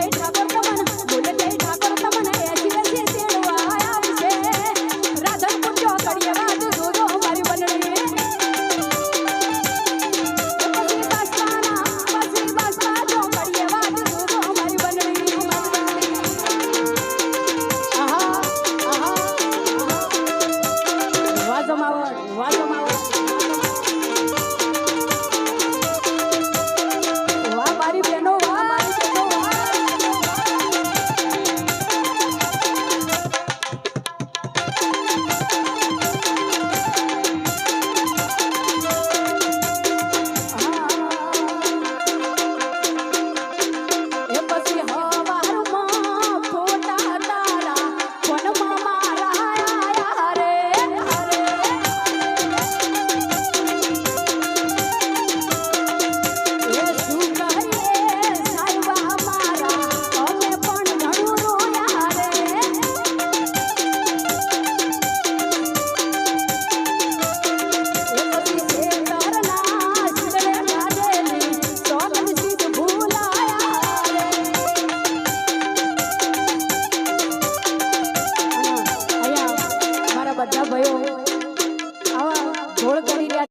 Deixa આવા ઢોળ કરી રહ્યા